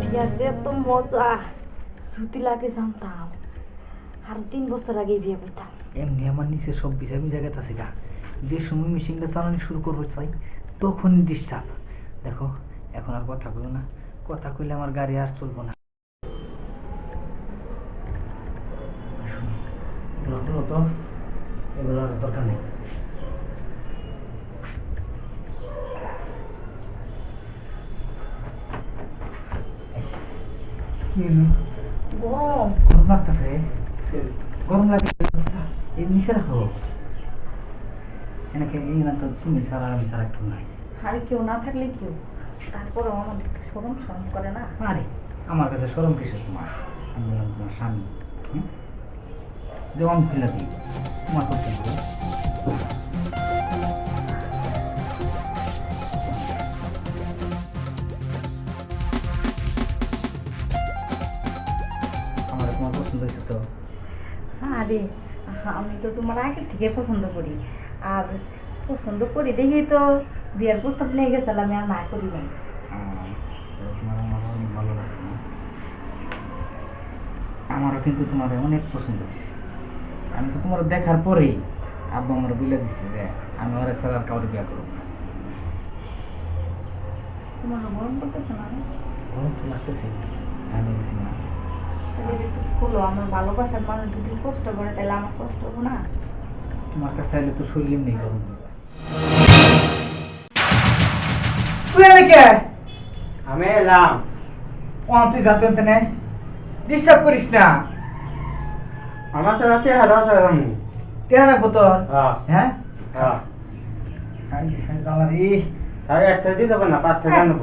বিয়াতে এত মজা ছুটি লাগে জানতাম আর তিন বছর আগে বিয়ে এমনি আমার নিচে সব বিষয় জায়গাতে আছে গা যে সময় মেশিনটা চালানো শুরু করব চাই তখন ডিস্টার্ব দেখো এখন আর কথা কইও না কথা কইলে আমার গাড়ি আর চলবো না এগুলো হলো তো এগুলো আর দরকার নেই? গরম লাগতেছে গরম লাগে এই নিচে রাখো এনেকে এই না তো তুমি ছাড়া আর আমি ছাড়া কেউ নাই আর কেউ না থাকলে কেউ তারপরে আমার একটু সরম সরম করে না আরে আমার কাছে সরম কিসে তোমার আমি বললাম তোমার স্বামী হুম দেওয়ান ফেলে দিই। তোমার করতে হবে। আমার তোমার পছন্দ হয়েছে তো? আরে আমি তো তোমার আগে থেকে পছন্দ করি। আর পছন্দ করি দেখি তো বিয়ের প্রস্তাব নিয়ে গেছিলাম আমি আর না করি নাই। আমারও কিন্তু তোমার অনেক পছন্দ হয়েছে। আমি তো তোমার দেখার পরেই আব্বা আমার বলে দিচ্ছে যে আমি ওরা ছাড়া আর কাউরে বিয়ে করব না। তোমার গরম করতেছে না? গরম তো লাগতেছে। আমি গেছি না। তাহলে একটু খুলো আমার ভালোবাসার মানুষ যদি কষ্ট করে তাহলে আমার কষ্ট হব না? তোমার কাছে চাইলে তো শরীর এমনি গরম। তুই এনে কে? আমি এলাম। তুই যাতে ডিস্টার্ব করিস না। আমার তো রাতে হারা কেন রাখব তোর? হ্যাঁ। হ্যাঁ? হ্যাঁ। জামারি তাই একটা দিয়ে দেবো না পাঁচ টাকা নেব।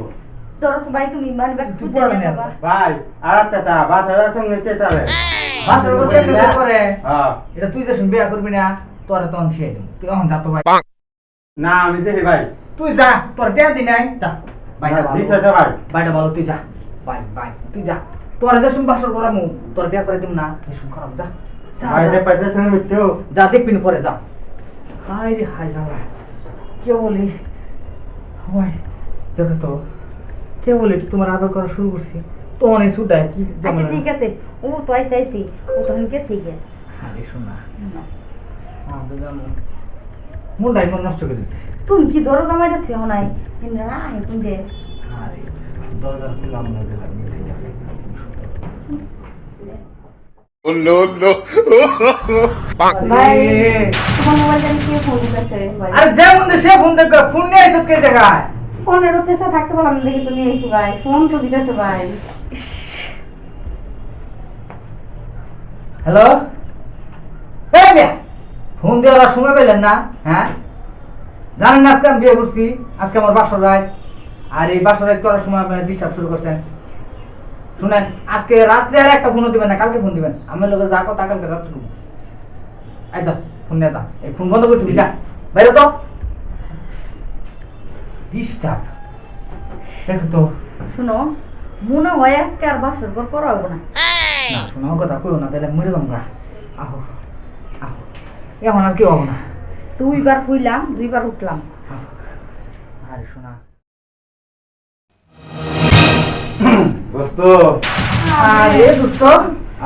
ধরো ভাই তুমি মানে ব্যাগ তুই পড়া যাবা। ভাই আর একটা তা বাস হাজার সঙ্গে নিতে চাবে। করতে এমনি করে করে হ্যাঁ। এটা তুই যে শুনবি বিয়া করবি না তোর তখন সে দিন তুই এখন যা তো ভাই। না আমি দেখি ভাই। তুই যা তোর টেয়া দি নাই যা। বাইটা না, ভালো। দিতে তো ভাই। বাইটা ভালো তুই যা। বাই বাই তুই যা। তোর যে শুন বাসর করামু তোর বিয়া করে দিম না তুই শুন খারাপ যা। যা, ভাই যা। যে পয়সা সঙ্গে মিথ্যু যা দেখবি পরে যা। হাই রে হাই জামা কে বলি? ভাই দেখো তো। কে বলি একটু তোমার আদর করা শুরু করছি? তো অনেক ছুটায় কি আচ্ছা ঠিক আছে। ও তো আইসে আইসি ও তো আমি গেছি গে আরে শোনা। আমাদের জানো মনটাই মন নষ্ট করে দিচ্ছে তুমি কি ধরো জামাইটা থেও নাই? না এখন দে আরে দরজা খুললাম না যে ঠিক আছে? Oh no no! ভাই তোমার ফোন দিতেছে? ভাই। আরে যে সে ফোন দেখ ফোন নিয়ে আইছত কে জায়গায়। ফোনের উদ্দেশ্যে থাকতে পারলাম দেখি তুমি আইসি ভাই। ফোন তো দিতেছে ভাই। হ্যালো এই মিয়া ফোন দেওয়ার সময় পেলেন না হ্যাঁ? জানেন না আজকে আমি বিয়ে করছি আজকে আমার বাসর রাত। আর এই বাসর রাত করার সময় আপনারা ডিস্টার্ব শুরু করছেন। শুনেন আজকে রাত্রে আর একটা ফোনও দিবেন না কালকে ফোন দিবেন। আমার লোকে যা কথা কালকে রাত্রে করব তো ফোন নিয়ে যা। এই ফোন বন্ধ করে তুমি যা। বাইরে তো। ডিস্টার্ব। দেখো তো। শুনো মনে হয় আজকে আর বাসর ঘর করা হব না। না শোনাও কথা কইও না তাহলে মরে যাব আহো আহো এখন আর কেউ হব না। দুইবার ফুইলাম দুইবার উঠলাম। আরে শোনা দোস্ত।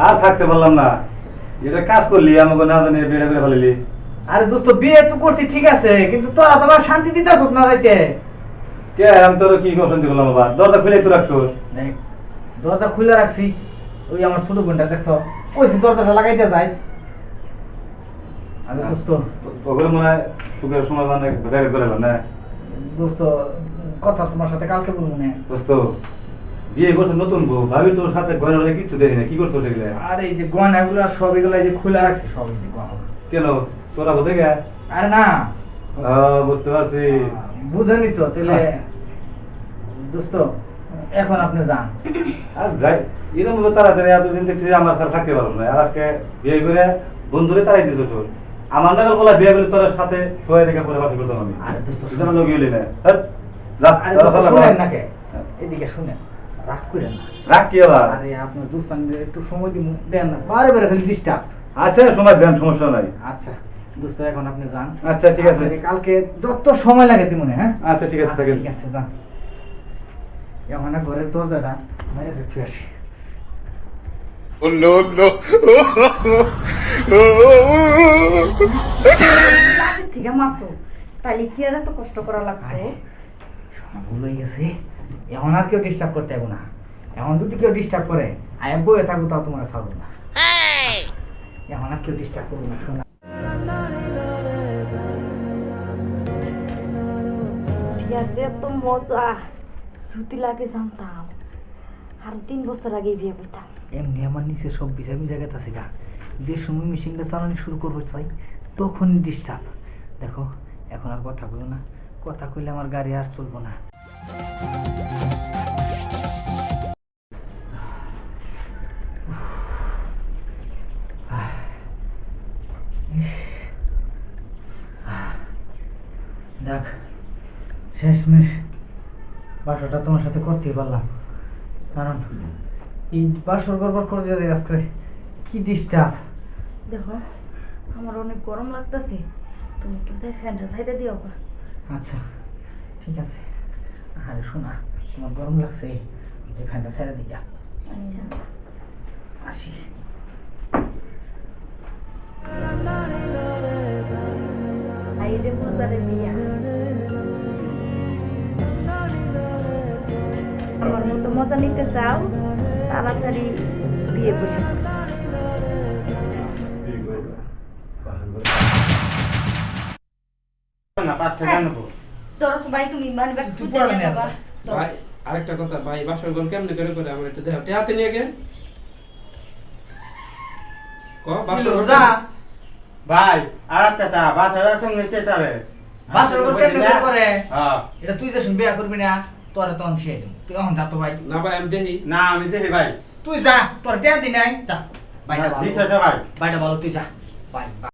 আরে থাকতে পারলাম না। এটা কাজ করলি আমাকে না জানি বেড়ে বেড়ে ফেলিলি। আরে দোস্ত বিয়ে তো করছি ঠিক আছে কিন্তু তোরা শান্তি দিতে না রাইতে। কে আমি তোর কি অশান্তি করলাম আবার? দরজা খুলে তো রাখছোস। দরজা খুলে রাখছি। ওই আমার ছোট বোনটা দেখছ। কইছি দরজাটা লাগাইতে যাইস। আরে দোস্ত। ওগুলো মনে হয় সুখের সময় মানে বেড়ে করে না? দোস্ত কথা তোমার সাথে কালকে বলব না। দোস্ত বিয়ে করছ নতুন বউ ভাবি তোর সাথে কিচ্ছু দেখি না কি করছ সেগুলো? আর এই যে গয়নাগুলো সব এগুলো যে খুলে রাখছি সব এই যে গয়না। কেন? তোরা কোথায় গে আরে না। বুঝতে পারছি। বুঝেনি তো তাহলে দোস্ত এখন আপনি যান। আর যাই এরকম ভাবে তাড়াতাড়ি এতদিন দেখছি আমার সাথে থাকতে না আর আজকে বিয়ে করে বন্ধুরে তারাই দিছো তোর। আমার নাগাল বলা বিয়ে করলে তোর সাথে সবাই রেখে পরে বাসা করতাম আমি। আরে দোস্ত, সুতরাং লোক গেলি না। যা, আরে যা, দোস্ত যা, যা, শুনেন যা। এদিকে শুনেন। রাগ করেন না। রাখ কি আবার? আরে আপনার দোস্তান একটু সময় দিন দেন না বারে বারে খালি ডিস্টার্ব আচ্ছা সময় দেন সমস্যা নাই। আচ্ছা দোস্ত এখন আপনি যান। আচ্ছা ঠিক আছে। কালকে যত সময় লাগে দিমনে হ্যাঁ? আচ্ছা ঠিক আছে থাকেন। ঠিক আছে যান। এখন না ঘরের দরজাটা মেরে রেখে আসি Oh no no! লাঠি থেকে মারতো। তাইলে কি আর এত কষ্ট করা লাগতো? শোনা ভুল হয়ে গেছে। এখন আর কেউ ডিস্টার্ব করতে যাব না। এখন যদি কেউ ডিস্টার্ব করে আয়া বয়ে থাকব তাও তোমার ছাড়বো না। এখন আর কেউ ডিস্টার্ব করব না শোনা। বিয়াতে মজা। ছুটি লাগে জানতাম। আর তিন বছর আগে বিয়ে করতাম। এমনি আমার নিচে সব ভিজা ভিজা আছে গা। যে সময় মেশিনটা চালানো শুরু করব চাই তখন ডিস্টার্ব দেখো এখন আর কথা বলো না। কথা কইলে আমার গাড়ি আর চলবো না। যাক শেষমেশ বাসটা তোমার সাথে করতেই পারলাম। কারণ এই বাসর গড়বড় করে যে আজকে কি ডিস্টার্ব দেখো আমার অনেক গরম লাগতেছে। তুমি একটু ফ্যানটা সাইডে দিও আচ্ছা ঠিক আছে। আরে শোনা তোমার গরম লাগছে যে ফ্যানটা ছেড়ে দিই আচ্ছা। আসি। এই যে বিয়া আমার মতো মজা নিতে চাও তাড়াতাড়ি বিয়ে ভাই তুমি মানে ব্যাগ তুই তুলতে পড়বে নিয়ে না ভাই আরেকটা কথা ভাই বাসর ঘর কেমনে করে করে আমার একটু দেখো টেহাতে নিয়ে গেন ক বাসর যা। ভাই আর একটা চা বাচ্চারা সঙ্গে চেঁচারে বাসর ঘর কেমনে করে করে? হ্যাঁ। এটা তুই যে শুন বিয়া করবি না তোরা তো অংশে তুই এখন যা তো ভাই। না ভাই আমি দেখি। না আমি দেখি ভাই। তুই যা তোর টেন দিন নাই। যা। বাইটা তো ভাই। বাইটা ভালো তুই যা। বাই